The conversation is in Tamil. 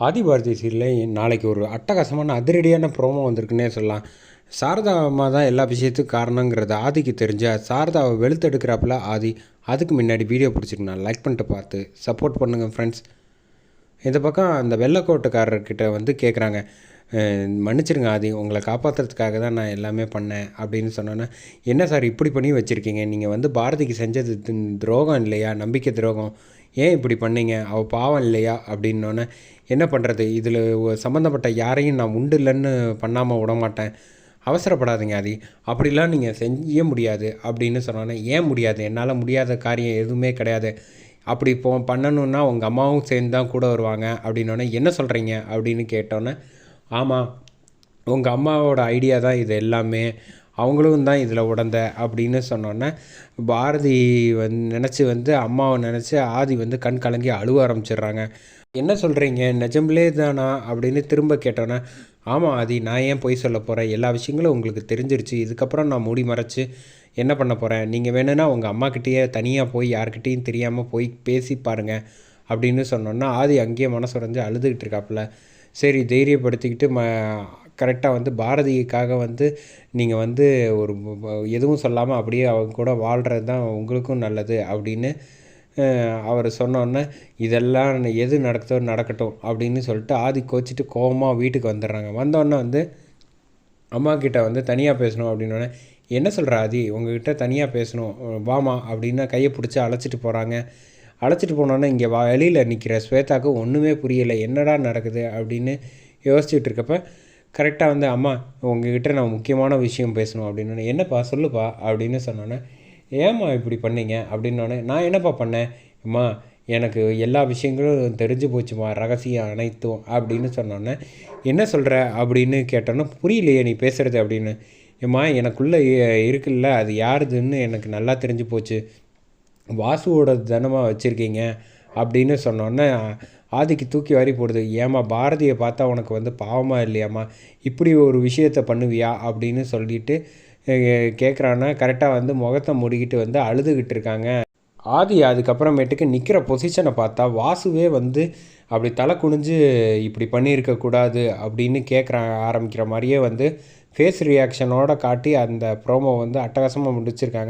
ஆதிபாரதி சீரியலில் நாளைக்கு ஒரு அட்டகாசமான அதிரடியான ப்ரோமோ வந்திருக்குன்னே சொல்லலாம். சாரதா அம்மா தான் எல்லா விஷயத்துக்கும் காரணங்கிறது ஆதிக்கு தெரிஞ்ச சாரதாவை வெளுத்தெடுக்கிறாப்புல ஆதி. அதுக்கு முன்னாடி வீடியோ பிடிச்சிருக்கேன் லைக் பண்ணிட்டு பார்த்து சப்போர்ட் பண்ணுங்கள் ஃப்ரெண்ட்ஸ் இந்த பக்கம் அந்த வெள்ளைக்கோட்டுக்காரர்கிட்ட வந்து கேட்குறாங்க மன்னிச்சிருங்க ஆதி. உங்களை காப்பாற்றுறதுக்காக தான் நான் எல்லாமே பண்ணேன். அப்படின்னு சொன்னோன்னே என்ன சார் இப்படி பண்ணி வச்சுருக்கீங்க? நீங்கள் வந்து பாரதிக்கு செஞ்சது துரோகம் இல்லையா? நம்பிக்கை துரோகம். ஏன் இப்படி பண்ணீங்க? அவள் பாவம் இல்லையா? அப்படின்னோடனே என்ன பண்ணுறது இதில் சம்மந்தப்பட்ட யாரையும் நான் உண்டு இல்லைன்னு பண்ணாமல் விட மாட்டேன் அவசரப்படாதீங்க அது அப்படிலாம் நீங்கள் செய்ய முடியாது அப்படின்னு சொன்னோன்னே ஏன் முடியாது? என்னால் முடியாத காரியம் எதுவுமே கிடையாது. அப்படி இப்போ பண்ணணுன்னா உங்கள் அம்மாவும் சேர்ந்து தான் கூட வருவாங்க அப்படின்னோடனே என்ன சொல்கிறீங்க அப்படின்னு கேட்டோன்னே ஆமாம் உங்கள் அம்மாவோட ஐடியா தான் இது எல்லாமே. அவங்களும் தான் இதில் உடந்த அப்படின்னு சொன்னோன்னே பாரதி வந்து நினச்சி வந்து அம்மாவை நினச்சி ஆதி வந்து கண் கலங்கி அழுவ ஆரம்பிச்சிடுறாங்க. என்ன சொல்கிறீங்க நிஜம்லே தானா? அப்படின்னு திரும்ப கேட்டோன்னே ஆமாம் ஆதி நான் ஏன் பொய் சொல்ல போகிறேன் எல்லா விஷயங்களும் உங்களுக்கு தெரிஞ்சிருச்சு. இதுக்கப்புறம் நான் மூடி மறைச்சி என்ன பண்ண போகிறேன் நீங்கள் வேணும்னா உங்கள் அம்மாக்கிட்டேயே தனியாக போய் யார்கிட்டேயும் தெரியாமல் போய் பேசி பாருங்கள் அப்படின்னு சொன்னோன்னா ஆதி அங்கேயே மனசு அழுதுகிட்டு இருக்காப்புல. சரி தைரியப்படுத்திக்கிட்டு ம கரெக்டாக வந்து பாரதிக்காக வந்து நீங்கள் வந்து ஒரு எதுவும் சொல்லாமல் அப்படியே அவங்க கூட வாழ்கிறது தான் உங்களுக்கும் நல்லது அப்படின்னு அவர் சொன்னோன்னே இதெல்லாம் எது நடக்குதோ நடக்கட்டும் அப்படின்னு சொல்லிட்டு ஆதி கோச்சிட்டு கோபமாக வீட்டுக்கு வந்துடுறாங்க. வந்தோடனே வந்து அம்மா கிட்ட வந்து தனியாக பேசணும் அப்படின்னோடனே என்ன சொல்கிற ஆதி? உங்ககிட்ட தனியாக பேசணும் வாமா அப்படின்னா கையை பிடிச்சி அழைச்சிட்டு போகிறாங்க அழைச்சிட்டு போனோன்னே இங்கே வா வெளியில் நிற்கிற ஸ்வேதாவுக்கு ஒன்றுமே புரியலை என்னடா நடக்குது? அப்படின்னு யோசிச்சுட்டு இருக்கப்போ கரெக்டாக வந்து அம்மா உங்ககிட்ட நான் முக்கியமான விஷயம் பேசணும். அப்படின்னு என்னப்பா சொல்லுப்பா. அப்படின்னு சொன்னோன்னே ஏம்மா இப்படி பண்ணீங்க? அப்படின்னோடனே நான் என்னப்பா பண்ணேன்? அம்மா எனக்கு எல்லா விஷயங்களும் தெரிஞ்சு போச்சுமா ரகசியம் அனைத்தும். அப்படின்னு சொன்னோன்னே என்ன சொல்கிற அப்படின்னு கேட்டோன்னே புரியலையே நீ பேசுகிறது அப்படின்னு. ஏம்மா எனக்குள்ளே இருக்குல்ல அது யாருதுன்னு எனக்கு நல்லா தெரிஞ்சு போச்சு. வாசுவோட தனமாக வச்சுருக்கீங்க. அப்படின்னு சொன்னோன்னே ஆதிக்கு தூக்கி வாரி போடுது. ஏம்மா பாரதியை பார்த்தா உனக்கு வந்து பாவமாக இல்லையாம்மா? இப்படி ஒரு விஷயத்த பண்ணுவியா? அப்படின்னு சொல்லிட்டு கேட்குறான்னா கரெக்டாக வந்து முகத்தை முடிக்கிட்டு வந்து அழுதுகிட்டு இருக்காங்க. ஆதி அதுக்கப்புறமேட்டுக்கு நிற்கிற பொசிஷனை பார்த்தா வாசுவே வந்து அப்படி தலை குனிஞ்சு இப்படி பண்ணியிருக்கக்கூடாது அப்படின்னு கேட்குற ஆரம்பிக்கிற மாதிரியே வந்து ஃபேஸ் ரியாக்ஷனோட காட்டி அந்த ப்ரோமோ வந்து அட்டகாசமாக முடிச்சிருக்காங்க.